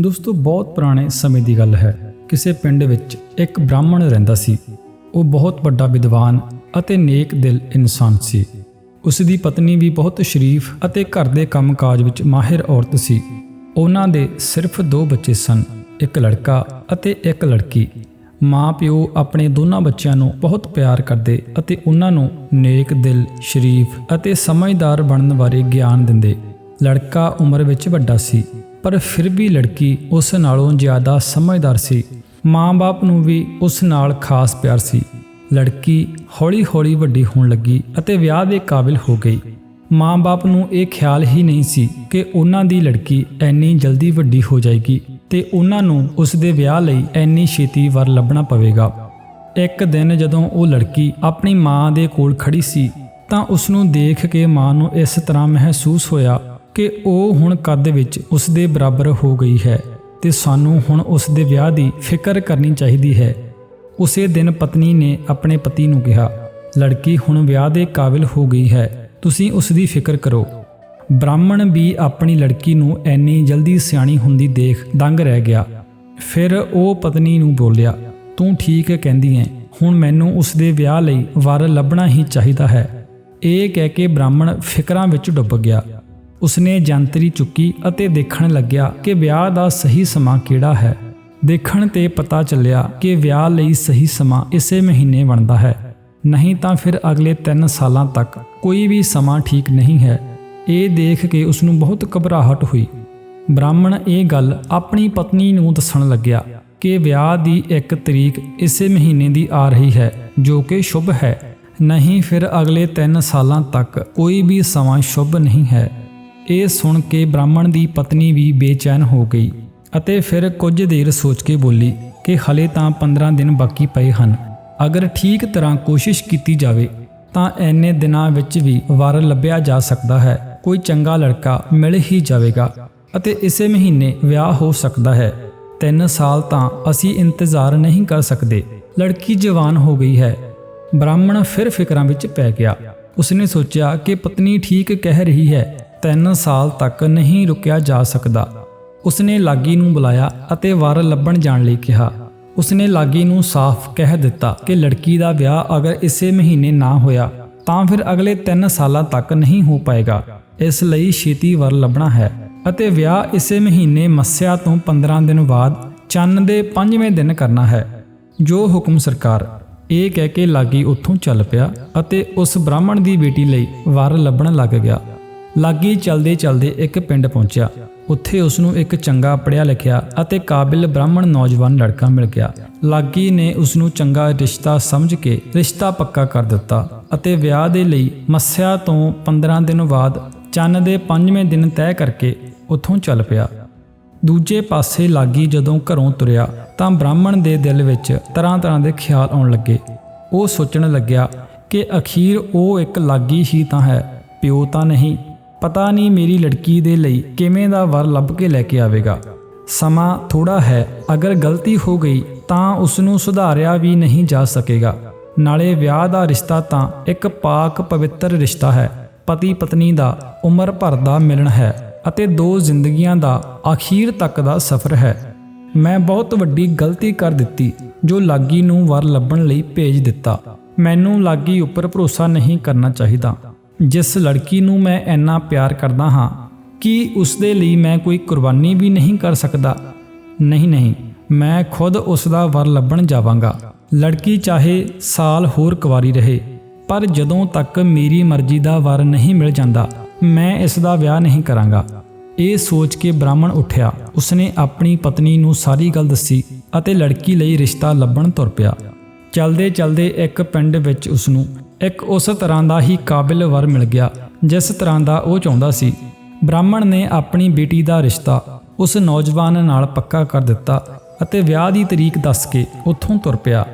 ਦੋਸਤੋ, ਬਹੁਤ ਪੁਰਾਣੇ ਸਮੇਂ ਦੀ ਗੱਲ ਹੈ। ਕਿਸੇ ਪਿੰਡ ਵਿੱਚ ਇੱਕ ਬ੍ਰਾਹਮਣ ਰਹਿੰਦਾ ਸੀ। ਉਹ ਬਹੁਤ ਵੱਡਾ ਵਿਦਵਾਨ ਅਤੇ ਨੇਕ ਦਿਲ ਇਨਸਾਨ ਸੀ। ਉਸ ਦੀ ਪਤਨੀ ਵੀ ਬਹੁਤ ਸ਼ਰੀਫ ਅਤੇ ਘਰ ਦੇ ਕੰਮਕਾਜ ਵਿੱਚ ਮਾਹਿਰ ਔਰਤ ਸੀ। ਉਹਨਾਂ ਦੇ ਸਿਰਫ ਦੋ ਬੱਚੇ ਸਨ, ਇੱਕ ਲੜਕਾ ਅਤੇ ਇੱਕ ਲੜਕੀ। ਮਾਂ-ਪਿਓ ਆਪਣੇ ਦੋਨਾਂ ਬੱਚਿਆਂ ਨੂੰ ਬਹੁਤ ਪਿਆਰ ਕਰਦੇ ਅਤੇ ਉਹਨਾਂ ਨੂੰ ਨੇਕ ਦਿਲ, ਸ਼ਰੀਫ ਅਤੇ ਸਮਝਦਾਰ ਬਣਨ ਬਾਰੇ ਗਿਆਨ ਦਿੰਦੇ। ਲੜਕਾ ਉਮਰ ਵਿੱਚ ਵੱਡਾ ਸੀ। ਪਰ ਫਿਰ ਵੀ ਲੜਕੀ ਉਸ ਨਾਲੋਂ ਜ਼ਿਆਦਾ ਸਮਝਦਾਰ ਸੀ। ਮਾਂ-ਬਾਪ ਨੂੰ ਵੀ ਉਸ ਨਾਲ ਖਾਸ ਪਿਆਰ ਸੀ। ਲੜਕੀ ਹੌਲੀ-ਹੌਲੀ ਵੱਡੀ ਹੋਣ ਲੱਗੀ ਅਤੇ ਵਿਆਹ ਦੇ ਕਾਬਿਲ ਹੋ ਗਈ। ਮਾਂ-ਬਾਪ ਨੂੰ ਇਹ ਖਿਆਲ ਹੀ ਨਹੀਂ ਸੀ ਕਿ ਉਹਨਾਂ ਦੀ ਲੜਕੀ ਐਨੀ ਜਲਦੀ ਵੱਡੀ ਹੋ ਜਾਏਗੀ ਤੇ ਉਹਨਾਂ ਨੂੰ ਉਸ ਦੇ ਵਿਆਹ ਲਈ ਐਨੀ ਛੇਤੀ ਵਰ ਲੱਭਣਾ ਪਵੇਗਾ। ਇੱਕ ਦਿਨ ਜਦੋਂ ਉਹ ਲੜਕੀ ਆਪਣੀ ਮਾਂ ਦੇ ਕੋਲ ਖੜੀ ਸੀ ਤਾਂ ਉਸ ਨੂੰ ਦੇਖ ਕੇ ਮਾਂ ਨੂੰ ਇਸ ਤਰ੍ਹਾਂ ਮਹਿਸੂਸ ਹੋਇਆ ਕਿ ਉਹ ਹੁਣ ਕੱਦ ਵਿੱਚ ਉਸ ਦੇ ਬਰਾਬਰ ਹੋ ਗਈ ਹੈ ਤੇ ਸਾਨੂੰ ਹੁਣ ਉਸ ਦੇ ਵਿਆਹ ਦੀ ਫਿਕਰ ਕਰਨੀ ਚਾਹੀਦੀ ਹੈ। ਉਸੇ ਦਿਨ ਪਤਨੀ ਨੇ ਆਪਣੇ ਪਤੀ ਨੂੰ ਕਿਹਾ, ਲੜਕੀ ਹੁਣ ਵਿਆਹ ਦੇ ਕਾਬਿਲ ਹੋ ਗਈ ਹੈ, ਤੁਸੀਂ ਉਸ ਦੀ ਫਿਕਰ ਕਰੋ। ਬ੍ਰਾਹਮਣ ਵੀ ਆਪਣੀ ਲੜਕੀ ਨੂੰ ਐਨੀ ਜਲਦੀ ਸਿਆਣੀ ਹੁੰਦੀ ਦੇਖ ਦੰਗ ਰਹਿ ਗਿਆ। ਫਿਰ ਉਹ ਪਤਨੀ ਨੂੰ ਬੋਲਿਆ, ਤੂੰ ਠੀਕ ਕਹਿੰਦੀ ਹੈ, ਹੁਣ ਮੈਨੂੰ ਉਸ ਦੇ ਵਿਆਹ ਲਈ ਵਰ ਲੱਭਣਾ ਹੀ ਚਾਹੀਦਾ ਹੈ। ਇਹ ਕਹਿ ਕੇ ਬ੍ਰਾਹਮਣ ਫਿਕਰਾਂ ਵਿੱਚ ਡੁੱਬ ਗਿਆ। ਉਸਨੇ ਜੰਤਰੀ ਚੁੱਕੀ ਅਤੇ ਦੇਖਣ ਲੱਗਿਆ ਕਿ ਵਿਆਹ ਦਾ ਸਹੀ ਸਮਾਂ ਕਿਹੜਾ ਹੈ। ਦੇਖਣ ਤੇ ਪਤਾ ਚੱਲਿਆ ਕਿ ਵਿਆਹ ਲਈ ਸਹੀ ਸਮਾਂ ਇਸੇ ਮਹੀਨੇ ਬਣਦਾ ਹੈ। ਨਹੀਂ ਤਾਂ ਫਿਰ ਅਗਲੇ 3 ਸਾਲਾਂ ਤੱਕ ਕੋਈ ਵੀ ਸਮਾਂ ਠੀਕ ਨਹੀਂ ਹੈ। ਇਹ ਦੇਖ ਕੇ ਉਸ ਨੂੰ ਬਹੁਤ ਘਬਰਾਹਟ ਹੋਈ। ਬ੍ਰਾਹਮਣ ਇਹ ਗੱਲ ਆਪਣੀ ਪਤਨੀ ਨੂੰ ਦੱਸਣ ਲੱਗਿਆ ਕਿ ਵਿਆਹ ਦੀ ਇੱਕ ਤਰੀਕ ਇਸੇ ਮਹੀਨੇ ਦੀ ਆ ਰਹੀ ਹੈ, ਜੋ ਕਿ ਸ਼ੁਭ ਹੈ। ਨਹੀਂ ਫਿਰ ਅਗਲੇ 3 ਸਾਲਾਂ ਤੱਕ ਕੋਈ ਵੀ ਸਮਾਂ ਸ਼ੁਭ ਨਹੀਂ ਹੈ। ਇਹ ਸੁਣ ਕੇ ਬ੍ਰਾਹਮਣ ਦੀ ਪਤਨੀ ਵੀ ਬੇਚੈਨ ਹੋ ਗਈ ਅਤੇ ਫਿਰ ਕੁਝ ਦੇਰ ਸੋਚ ਕੇ ਬੋਲੀ ਕਿ ਹਲੇ ਤਾਂ 15 ਦਿਨ ਬਾਕੀ ਪਏ ਹਨ। ਅਗਰ ਠੀਕ ਤਰ੍ਹਾਂ ਕੋਸ਼ਿਸ਼ ਕੀਤੀ ਜਾਵੇ, ਤਾਂ ਐਨੇ ਦਿਨਾਂ ਵਿੱਚ ਵੀ ਵਰ ਲੱਭਿਆ ਜਾ ਸਕਦਾ ਹੈ। ਕੋਈ ਚੰਗਾ ਲੜਕਾ ਮਿਲ ਹੀ ਜਾਵੇਗਾ ਅਤੇ ਇਸੇ ਮਹੀਨੇ ਵਿਆਹ ਹੋ ਸਕਦਾ ਹੈ। 3 ਸਾਲ ਤਾਂ ਅਸੀਂ ਇੰਤਜ਼ਾਰ ਨਹੀਂ ਕਰ ਸਕਦੇ। ਲੜਕੀ ਜਵਾਨ ਹੋ ਗਈ ਹੈ। ਬ੍ਰਾਹਮਣ ਫਿਰ ਫਿਕਰਾਂ ਵਿੱਚ ਪੈ ਗਿਆ। ਉਸਨੇ ਸੋਚਿਆ ਕਿ ਪਤਨੀ ਠੀਕ ਕਹਿ ਰਹੀ ਹੈ 3 ਸਾਲ ਤੱਕ ਨਹੀਂ ਰੁਕਿਆ ਜਾ ਸਕਦਾ। ਉਸਨੇ ਲਾਗੀ ਨੂੰ ਬੁਲਾਇਆ ਅਤੇ ਵਰ ਲੱਭਣ ਜਾਣ ਲਈ ਕਿਹਾ। ਉਸਨੇ ਲਾਗੀ ਨੂੰ ਸਾਫ਼ ਕਹਿ ਦਿੱਤਾ ਕਿ ਲੜਕੀ ਦਾ ਵਿਆਹ ਅਗਰ ਇਸੇ ਮਹੀਨੇ ਨਾ ਹੋਇਆ, ਤਾਂ ਫਿਰ ਅਗਲੇ 3 ਸਾਲਾਂ ਤੱਕ ਨਹੀਂ ਹੋ ਪਾਏਗਾ। ਇਸ ਲਈ ਛੇਤੀ ਵਰ ਲੱਭਣਾ ਹੈ ਅਤੇ ਵਿਆਹ ਇਸੇ ਮਹੀਨੇ ਮੱਸਿਆ ਤੋਂ 15 ਦਿਨ ਬਾਅਦ ਚੰਨ ਦੇ 5ਵੇਂ ਦਿਨ ਕਰਨਾ ਹੈ। ਜੋ ਹੁਕਮ ਸਰਕਾਰ ਇਹ ਕਹਿ ਕੇ ਲਾਗੀ ਉੱਥੋਂ ਚੱਲ ਪਿਆ ਅਤੇ ਉਸ ਬ੍ਰਾਹਮਣ ਦੀ ਬੇਟੀ ਲਈ ਵਰ ਲੱਭਣ ਲੱਗ ਗਿਆ। ਲਾਗੀ ਚਲਦੇ ਚਲਦੇ ਇੱਕ ਪਿੰਡ ਪਹੁੰਚਿਆ। ਉੱਥੇ ਉਸ ਨੂੰ ਇੱਕ ਚੰਗਾ ਪੜਿਆ ਲਿਖਿਆ ਅਤੇ ਕਾਬਿਲ ਬ੍ਰਾਹਮਣ ਨੌਜਵਾਨ ਲੜਕਾ ਮਿਲ ਗਿਆ। ਲਾਗੀ ਨੇ ਉਸ ਨੂੰ ਚੰਗਾ ਰਿਸ਼ਤਾ ਸਮਝ ਕੇ ਰਿਸ਼ਤਾ ਪੱਕਾ ਕਰ ਦਿੱਤਾ ਅਤੇ ਵਿਆਹ ਦੇ ਲਈ ਮੱਸਿਆ ਤੋਂ 15 ਦਿਨ ਬਾਅਦ ਚੰਨ ਦੇ 5ਵੇਂ ਦਿਨ ਤੈਅ ਕਰਕੇ ਉੱਥੋਂ ਚੱਲ ਪਿਆ। ਦੂਜੇ ਪਾਸੇ ਲਾਗੀ ਜਦੋਂ ਘਰੋਂ ਤੁਰਿਆ ਤਾਂ ਬ੍ਰਾਹਮਣ ਦੇ ਦਿਲ ਵਿੱਚ ਤਰ੍ਹਾਂ ਤਰ੍ਹਾਂ ਦੇ ਖਿਆਲ ਆਉਣ ਲੱਗੇ। ਉਹ ਸੋਚਣ ਲੱਗਿਆ ਕਿ ਅਖੀਰ ਉਹ ਇੱਕ ਲਾਗੀ ਹੀ ਤਾਂ ਹੈ, ਪਿਓ ਤਾਂ ਨਹੀਂ। ਪਤਾ ਨਹੀਂ ਮੇਰੀ ਲੜਕੀ ਦੇ ਲਈ ਕਿਵੇਂ ਦਾ ਵਰ ਲੱਭ ਕੇ ਲੈ ਕੇ ਆਵੇਗਾ। ਸਮਾਂ ਥੋੜਾ ਹੈ, ਅਗਰ ਗਲਤੀ ਹੋ ਗਈ ਤਾਂ ਉਸ ਨੂੰ ਸੁਧਾਰਿਆ ਵੀ ਨਹੀਂ ਜਾ ਸਕੇਗਾ। ਨਾਲੇ ਵਿਆਹ ਦਾ ਰਿਸ਼ਤਾ ਤਾਂ ਇੱਕ ਪਾਕ ਪਵਿੱਤਰ ਰਿਸ਼ਤਾ ਹੈ। ਪਤੀ ਪਤਨੀ ਦਾ ਉਮਰ ਭਰ ਦਾ ਮਿਲਣ ਹੈ ਅਤੇ ਦੋ ਜ਼ਿੰਦਗੀਆਂ ਦਾ ਅਖੀਰ ਤੱਕ ਦਾ ਸਫ਼ਰ ਹੈ। ਮੈਂ ਬਹੁਤ ਵੱਡੀ ਗਲਤੀ ਕਰ ਦਿੱਤੀ ਜੋ ਲਾਗੀ ਨੂੰ ਵਰ ਲੱਭਣ ਲਈ ਭੇਜ ਦਿੱਤਾ। ਮੈਨੂੰ ਲਾਗੀ ਉੱਪਰ ਭਰੋਸਾ ਨਹੀਂ ਕਰਨਾ ਚਾਹੀਦਾ। ਜਿਸ ਲੜਕੀ ਨੂੰ ਮੈਂ ਇੰਨਾ ਪਿਆਰ ਕਰਦਾ ਹਾਂ ਕਿ ਉਸ ਦੇ ਲਈ ਮੈਂ ਕੋਈ ਕੁਰਬਾਨੀ ਵੀ ਨਹੀਂ ਕਰ ਸਕਦਾ। ਨਹੀਂ ਨਹੀਂ, ਮੈਂ ਖੁਦ ਉਸ ਦਾ ਵਰ ਲੱਭਣ ਜਾਵਾਂਗਾ। ਲੜਕੀ ਚਾਹੇ ਸਾਲ ਹੋਰ ਕੁਵਾਰੀ ਰਹੇ, ਪਰ ਜਦੋਂ ਤੱਕ ਮੇਰੀ ਮਰਜ਼ੀ ਦਾ ਵਰ ਨਹੀਂ ਮਿਲ ਜਾਂਦਾ, ਮੈਂ ਇਸ ਦਾ ਵਿਆਹ ਨਹੀਂ ਕਰਾਂਗਾ। ਇਹ ਸੋਚ ਕੇ ਬ੍ਰਾਹਮਣ ਉੱਠਿਆ। ਉਸਨੇ ਆਪਣੀ ਪਤਨੀ ਨੂੰ ਸਾਰੀ ਗੱਲ ਦੱਸੀ ਅਤੇ ਲੜਕੀ ਲਈ ਰਿਸ਼ਤਾ ਲੱਭਣ ਤੁਰ ਪਿਆ। ਚਲਦੇ ਚਲਦੇ ਇੱਕ ਪਿੰਡ ਵਿੱਚ ਉਸਨੂੰ ਇੱਕ ਉਸ ਤਰ੍ਹਾਂ ਦਾ ਹੀ ਕਾਬਿਲ ਵਰ ਮਿਲ ਗਿਆ, ਜਿਸ ਤਰ੍ਹਾਂ ਦਾ ਉਹ ਚਾਹੁੰਦਾ ਸੀ। ਬ੍ਰਾਹਮਣ ਨੇ ਆਪਣੀ ਬੇਟੀ ਦਾ ਰਿਸ਼ਤਾ ਉਸ ਨੌਜਵਾਨ ਨਾਲ ਪੱਕਾ ਕਰ ਦਿੱਤਾ ਅਤੇ ਵਿਆਹ ਦੀ ਤਰੀਕ ਦੱਸ ਕੇ ਉੱਥੋਂ ਤੁਰ ਪਿਆ।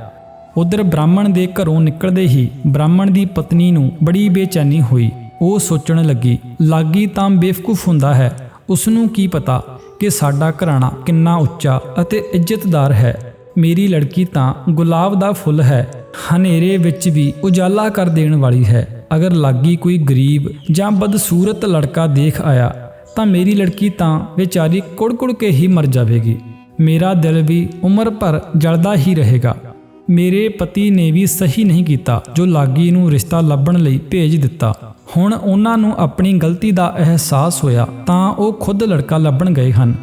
ਉਧਰ ਬ੍ਰਾਹਮਣ ਦੇ ਘਰੋਂ ਨਿਕਲਦੇ ਹੀ ਬ੍ਰਾਹਮਣ ਦੀ ਪਤਨੀ ਨੂੰ ਬੜੀ ਬੇਚੈਨੀ ਹੋਈ। ਉਹ ਸੋਚਣ ਲੱਗੀ, ਲਾਗੀ ਤਾਂ ਬੇਵਕੂਫ ਹੁੰਦਾ ਹੈ। ਉਸ ਨੂੰ ਕੀ ਪਤਾ ਕਿ ਸਾਡਾ ਘਰਾਣਾ ਕਿੰਨਾ ਉੱਚਾ ਅਤੇ ਇੱਜ਼ਤਦਾਰ ਹੈ। ਮੇਰੀ ਲੜਕੀ ਤਾਂ ਗੁਲਾਬ ਦਾ ਫੁੱਲ ਹੈ। ਹਨੇਰੇ ਵਿੱਚ ਵੀ ਉਜਾਲਾ ਕਰ ਦੇਣ ਵਾਲੀ ਹੈ। ਅਗਰ ਲਾਗੀ ਕੋਈ ਗਰੀਬ ਜਾਂ ਬਦਸੂਰਤ ਲੜਕਾ ਦੇਖ ਆਇਆ, ਤਾਂ ਮੇਰੀ ਲੜਕੀ ਤਾਂ ਵਿਚਾਰੀ ਕੁੜ-ਕੁੜ ਕੇ ਹੀ ਮਰ ਜਾਵੇਗੀ। ਮੇਰਾ ਦਿਲ ਵੀ ਉਮਰ ਭਰ ਜਲਦਾ ਹੀ ਰਹੇਗਾ। ਮੇਰੇ ਪਤੀ ਨੇ ਵੀ ਸਹੀ ਨਹੀਂ ਕੀਤਾ, ਜੋ ਲਾਗੀ ਨੂੰ ਰਿਸ਼ਤਾ ਲੱਭਣ ਲਈ ਭੇਜ ਦਿੱਤਾ। ਹੁਣ ਉਹਨਾਂ ਨੂੰ ਆਪਣੀ ਗਲਤੀ ਦਾ ਅਹਿਸਾਸ ਹੋਇਆ, ਤਾਂ ਉਹ ਖੁਦ ਲੜਕਾ ਲੱਭਣ ਗਏ ਹਨ।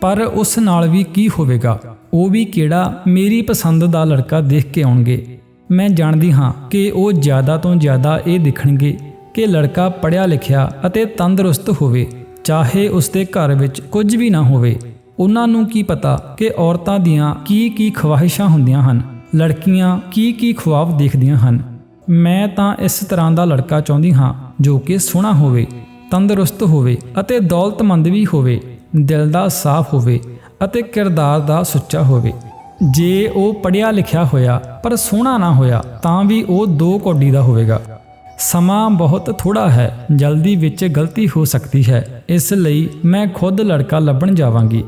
ਪਰ ਉਸ ਨਾਲ ਵੀ ਕੀ ਹੋਵੇਗਾ? ਉਹ ਵੀ ਕਿਹੜਾ ਮੇਰੀ ਪਸੰਦ ਦਾ ਲੜਕਾ ਦੇਖ ਕੇ ਆਉਣਗੇ। ਮੈਂ ਜਾਣਦੀ ਹਾਂ ਕਿ ਉਹ ਜ਼ਿਆਦਾ ਤੋਂ ਜ਼ਿਆਦਾ ਇਹ ਦੇਖਣਗੇ ਕਿ ਲੜਕਾ ਪੜ੍ਹਿਆ ਲਿਖਿਆ ਅਤੇ ਤੰਦਰੁਸਤ ਹੋਵੇ, ਚਾਹੇ ਉਸਦੇ ਘਰ ਵਿੱਚ ਕੁਝ ਵੀ ਨਾ ਹੋਵੇ। ਉਹਨਾਂ ਨੂੰ ਕੀ ਪਤਾ ਕਿ ਔਰਤਾਂ ਦੀਆਂ ਕੀ ਕੀ ਖਵਾਹਿਸ਼ਾਂ ਹੁੰਦੀਆਂ ਹਨ, ਲੜਕੀਆਂ ਕੀ ਕੀ ਖੁਆਬ ਦੇਖਦੀਆਂ ਹਨ। ਮੈਂ ਤਾਂ ਇਸ ਤਰ੍ਹਾਂ ਦਾ ਲੜਕਾ ਚਾਹੁੰਦੀ ਹਾਂ ਜੋ ਕਿ ਸੋਹਣਾ ਹੋਵੇ, ਤੰਦਰੁਸਤ ਹੋਵੇ ਅਤੇ ਦੌਲਤਮੰਦ ਵੀ ਹੋਵੇ, ਦਿਲ ਦਾ ਸਾਫ਼ ਹੋਵੇ ਅਤੇ ਕਿਰਦਾਰ ਦਾ ਸੁੱਚਾ ਹੋਵੇ। ਜੇ ਉਹ ਪੜ੍ਹਿਆ ਲਿਖਿਆ ਹੋਇਆ ਪਰ ਸੋਹਣਾ ਨਾ ਹੋਇਆ, ਤਾਂ ਵੀ ਉਹ ਦੋ ਕੋਡੀ ਦਾ ਹੋਵੇਗਾ। ਸਮਾਂ ਬਹੁਤ ਥੋੜਾ ਹੈ, ਜਲਦੀ ਵਿੱਚ ਗਲਤੀ ਹੋ ਸਕਦੀ ਹੈ। ਇਸ ਲਈ ਮੈਂ ਖੁਦ ਲੜਕਾ ਲੱਭਣ ਜਾਵਾਂਗੀ।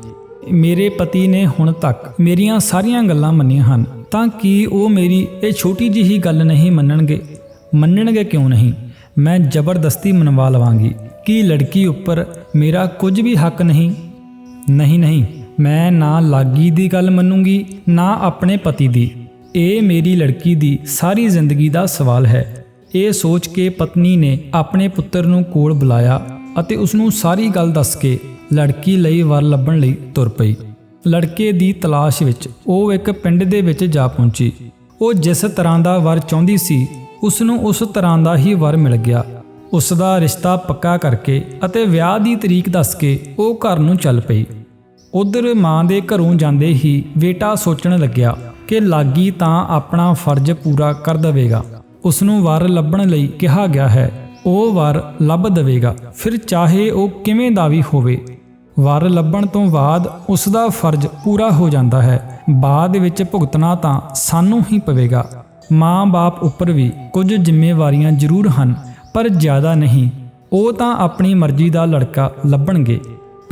ਮੇਰੇ ਪਤੀ ਨੇ ਹੁਣ ਤੱਕ ਮੇਰੀਆਂ ਸਾਰੀਆਂ ਗੱਲਾਂ ਮੰਨੀਆਂ ਹਨ, ਤਾਂ ਕੀ ਉਹ ਮੇਰੀ ਇਹ ਛੋਟੀ ਜਿਹੀ ਗੱਲ ਨਹੀਂ ਮੰਨਣਗੇ? ਮੰਨਣਗੇ ਕਿਉਂ ਨਹੀਂ? ਮੈਂ ਜ਼ਬਰਦਸਤੀ ਮਨਵਾ ਲਵਾਂਗੀ ਕਿ ਲੜਕੀ ਉੱਪਰ ਮੇਰਾ ਕੁਝ ਵੀ ਹੱਕ ਨਹੀਂ। ਨਹੀਂ ਨਹੀਂ। ਮੈਂ ਨਾ ਲਾਗੀ ਦੀ ਗੱਲ ਮੰਨੂੰਗੀ, ਨਾ ਆਪਣੇ ਪਤੀ ਦੀ। ਇਹ ਮੇਰੀ ਲੜਕੀ ਦੀ ਸਾਰੀ ਜ਼ਿੰਦਗੀ ਦਾ ਸਵਾਲ ਹੈ। ਇਹ ਸੋਚ ਕੇ ਪਤਨੀ ਨੇ ਆਪਣੇ ਪੁੱਤਰ ਨੂੰ ਕੋਲ ਬੁਲਾਇਆ ਅਤੇ ਉਸ ਨੂੰ ਸਾਰੀ ਗੱਲ ਦੱਸ ਕੇ ਲੜਕੀ ਲਈ ਵਰ ਲੱਭਣ ਲਈ ਤੁਰ ਪਈ। ਲੜਕੇ ਦੀ ਤਲਾਸ਼ ਵਿੱਚ ਉਹ ਇੱਕ ਪਿੰਡ ਦੇ ਵਿੱਚ ਜਾ ਪਹੁੰਚੀ। ਉਹ ਜਿਸ ਤਰ੍ਹਾਂ ਦਾ ਵਰ ਚਾਹੁੰਦੀ ਸੀ ਉਸ ਨੂੰ ਉਸ ਤਰ੍ਹਾਂ ਦਾ ਹੀ ਵਰ ਮਿਲ ਗਿਆ। ਉਸ ਦਾ ਰਿਸ਼ਤਾ ਪੱਕਾ ਕਰਕੇ ਅਤੇ ਵਿਆਹ ਦੀ ਤਰੀਕ ਦੱਸ ਕੇ ਉਹ ਘਰ ਨੂੰ ਚੱਲ ਪਈ। ਉਧਰ ਮਾਂ ਦੇ ਘਰੋਂ ਜਾਂਦੇ ਹੀ ਬੇਟਾ ਸੋਚਣ ਲੱਗਿਆ ਕਿ ਲਾਗੀ ਤਾਂ ਆਪਣਾ ਫਰਜ਼ ਪੂਰਾ ਕਰ ਦੇਵੇਗਾ। ਉਸ ਨੂੰ ਵਰ ਲੱਭਣ ਲਈ ਕਿਹਾ ਗਿਆ ਹੈ, ਉਹ ਵਰ ਲੱਭ ਦੇਵੇਗਾ, ਫਿਰ ਚਾਹੇ ਉਹ ਕਿਵੇਂ ਦਾ ਵੀ ਹੋਵੇ। ਵਰ ਲੱਭਣ ਤੋਂ ਬਾਅਦ ਉਸ ਦਾ ਫਰਜ਼ ਪੂਰਾ ਹੋ ਜਾਂਦਾ ਹੈ। ਬਾਅਦ ਵਿੱਚ ਭੁਗਤਣਾ ਤਾਂ ਸਾਨੂੰ ਹੀ ਪਵੇਗਾ। ਮਾਂ-ਬਾਪ ਉੱਪਰ ਵੀ ਕੁਝ ਜ਼ਿੰਮੇਵਾਰੀਆਂ ਜ਼ਰੂਰ ਹਨ, ਪਰ ਜ਼ਿਆਦਾ ਨਹੀਂ। ਉਹ ਤਾਂ ਆਪਣੀ ਮਰਜ਼ੀ ਦਾ ਲੜਕਾ ਲੱਭਣਗੇ।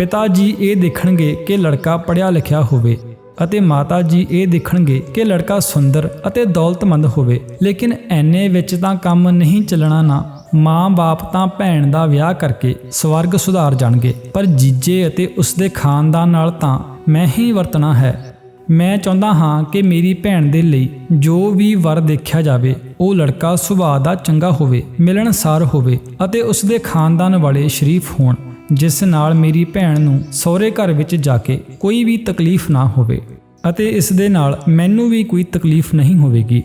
ਪਿਤਾ ਜੀ ਇਹ ਦੇਖਣਗੇ ਕਿ ਲੜਕਾ ਪੜ੍ਹਿਆ ਲਿਖਿਆ ਹੋਵੇ ਅਤੇ ਮਾਤਾ ਜੀ ਇਹ ਦੇਖਣਗੇ ਕਿ ਲੜਕਾ ਸੁੰਦਰ ਅਤੇ ਦੌਲਤਮੰਦ ਹੋਵੇ। ਲੇਕਿਨ ਐਨੇ ਵਿੱਚ ਤਾਂ ਕੰਮ ਨਹੀਂ ਚੱਲਣਾ ਨਾ। ਮਾਂ-ਬਾਪ ਤਾਂ ਭੈਣ ਦਾ ਵਿਆਹ ਕਰਕੇ ਸਵਰਗ ਸੁਧਾਰ ਜਾਣਗੇ। ਪਰ ਜੀਜੇ ਅਤੇ ਉਸਦੇ ਖਾਨਦਾਨ ਨਾਲ ਤਾਂ ਮੈਂ ਹੀ ਵਰਤਣਾ ਹੈ। ਮੈਂ ਚਾਹੁੰਦਾ ਹਾਂ ਕਿ ਮੇਰੀ ਭੈਣ ਦੇ ਲਈ ਜੋ ਵੀ ਵਰ ਦੇਖਿਆ ਜਾਵੇ, ਉਹ ਲੜਕਾ ਸੁਭਾਅ ਦਾ ਚੰਗਾ ਹੋਵੇ, ਮਿਲਣਸਾਰ ਹੋਵੇ ਅਤੇ ਉਸਦੇ ਖਾਨਦਾਨ ਵਾਲੇ ਸ਼ਰੀਫ ਹੋਣ। ਜਿਸ ਨਾਲ ਮੇਰੀ ਭੈਣ ਨੂੰ ਸਹੁਰੇ ਘਰ ਵਿੱਚ ਜਾ ਕੇ ਕੋਈ ਵੀ ਤਕਲੀਫ ਨਾ ਹੋਵੇ ਅਤੇ ਇਸ ਦੇ ਨਾਲ ਮੈਨੂੰ ਵੀ ਕੋਈ ਤਕਲੀਫ ਨਹੀਂ ਹੋਵੇਗੀ।